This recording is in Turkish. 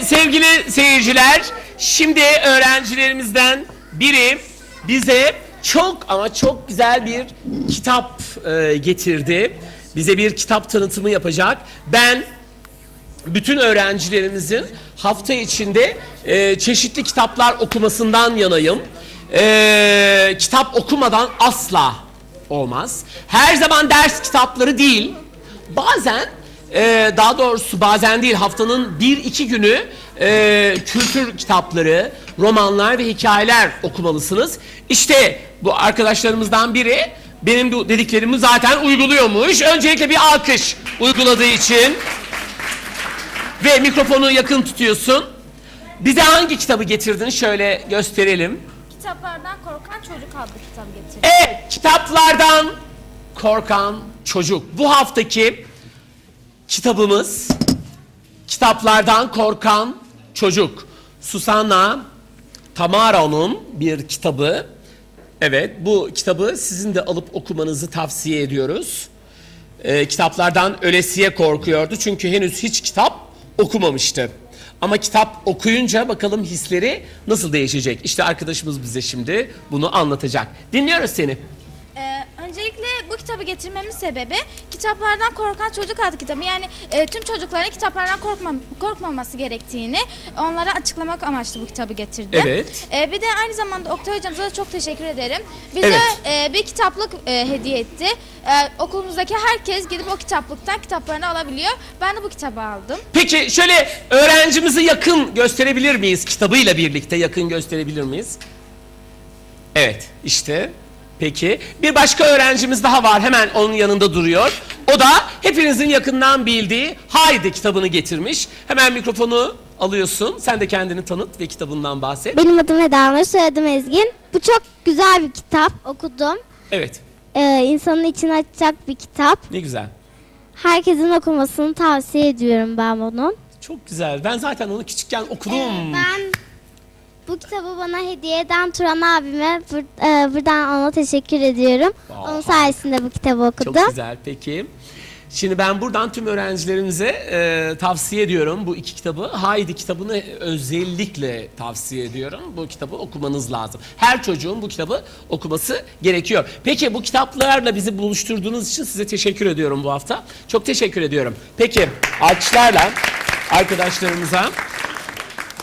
Sevgili seyirciler, şimdi öğrencilerimizden biri bize çok ama çok güzel bir kitap e, getirdi. Bize bir kitap tanıtımı yapacak. Ben bütün öğrencilerimizin hafta içinde e, çeşitli kitaplar okumasından yanayım. E, kitap okumadan asla olmaz. Her zaman ders kitapları değil, bazen e, daha doğrusu bazen değil haftanın bir iki günü e, kültür kitapları, romanlar ve hikayeler okumalısınız. İşte bu arkadaşlarımızdan biri benim bu dediklerimi zaten uyguluyormuş. Öncelikle bir alkış uyguladığı için. Ve mikrofonu yakın tutuyorsun. Bize hangi kitabı getirdin şöyle gösterelim. Kitaplardan Korkan Çocuk adlı kitabı getirdim. Evet, kitaplardan korkan çocuk. Bu haftaki kitabımız Kitaplardan Korkan Çocuk. Susanna Tamaro'nun bir kitabı. Evet, bu kitabı sizin de alıp okumanızı tavsiye ediyoruz. Ee, kitaplardan ölesiye korkuyordu çünkü henüz hiç kitap okumamıştı. Ama kitap okuyunca bakalım hisleri nasıl değişecek. İşte arkadaşımız bize şimdi bunu anlatacak. Dinliyoruz seni. Kitabı getirmemin sebebi Kitaplardan Korkan Çocuk adlı kitabı. Yani e, tüm çocukların kitaplardan korkma, korkmaması gerektiğini onlara açıklamak amaçlı bu kitabı getirdim. Evet. Ee, bir de aynı zamanda Oktay hocamıza da çok teşekkür ederim. Bize Evet. e, bir kitaplık e, hediye etti. E, okulumuzdaki herkes gidip o kitaplıktan kitaplarını alabiliyor. Ben de bu kitabı aldım. Peki şöyle öğrencimizi yakın gösterebilir miyiz? Kitabıyla birlikte yakın gösterebilir miyiz? Evet işte. Peki bir başka öğrencimiz daha var hemen onun yanında duruyor. O da hepinizin yakından bildiği Haydi kitabını getirmiş. Hemen mikrofonu alıyorsun. Sen de kendini tanıt ve kitabından bahset. Benim adım Eda Nur, soyadım Ezgin. Bu çok güzel bir kitap. Okudum. Evet Ee, insanın içini açacak bir kitap. ne güzel. Herkesin okumasını tavsiye ediyorum ben bunun. Çok güzel. Ben zaten onu küçükken okudum. Ben bu kitabı bana hediye eden Turan abime bur- e, buradan ona teşekkür ediyorum. Aa. Onun sayesinde bu kitabı okudum. Çok güzel peki. Şimdi ben buradan tüm öğrencilerimize e, tavsiye ediyorum bu iki kitabı. Haydi kitabını özellikle tavsiye ediyorum. Bu kitabı okumanız lazım. Her çocuğun bu kitabı okuması gerekiyor. Peki bu kitaplarla bizi buluşturduğunuz için size teşekkür ediyorum bu hafta. Çok teşekkür ediyorum. Peki alkışlarla arkadaşlarımıza